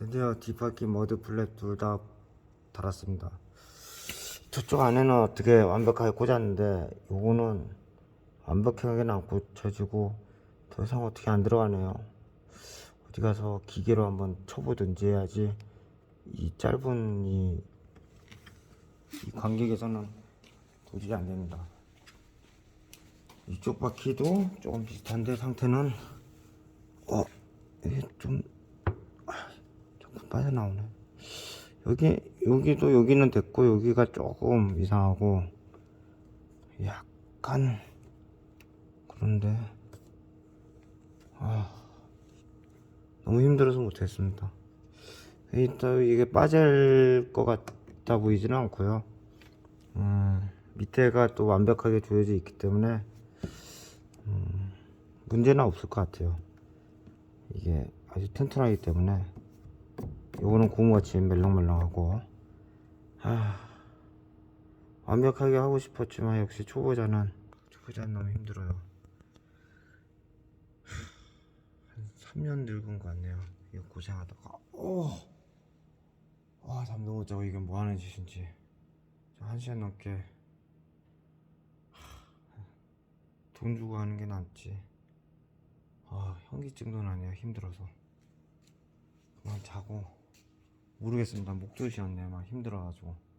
드디어 뒷바퀴 머드 플랩 둘 다 달았습니다. 저쪽 안에는 어떻게 완벽하게 꽂았는데 요거는 완벽하게는 안 꽂혀지고 더 이상 어떻게 안 들어가네요. 어디 가서 기계로 한번 쳐보든지 해야지 이 짧은 이, 이 간격에서는 도저히 안 됩니다. 이쪽 바퀴도 조금 비슷한데 상태는 어 좀 빠져나오네. 여기 여기도 여기는 됐고 여기가 조금 이상하고 약간 그런데 아 너무 힘들어서 못했습니다. 일단 이게 빠질 것 같다 보이지는 않고요. 음, 밑에가 또 완벽하게 조여져 있기 때문에 음, 문제는 없을 것 같아요. 이게 아주 튼튼하기 때문에 요거는 고무같이 mel랑멜랑하고 아, 완벽하게 하고 싶었지만 역시 초보자는 초보자는 너무 힘들어요. 한 3년 늙은 것 같네요. 이거 고생하다가 오, 아 잠도 못 자고 이게 뭐 하는 짓인지 저한 시간 넘게 하, 돈 주고 하는 게 낫지. 아 현기증도 나네요 힘들어서 그만 자고 모르겠습니다. 목도 쉬었네 막 힘들어가지고. 와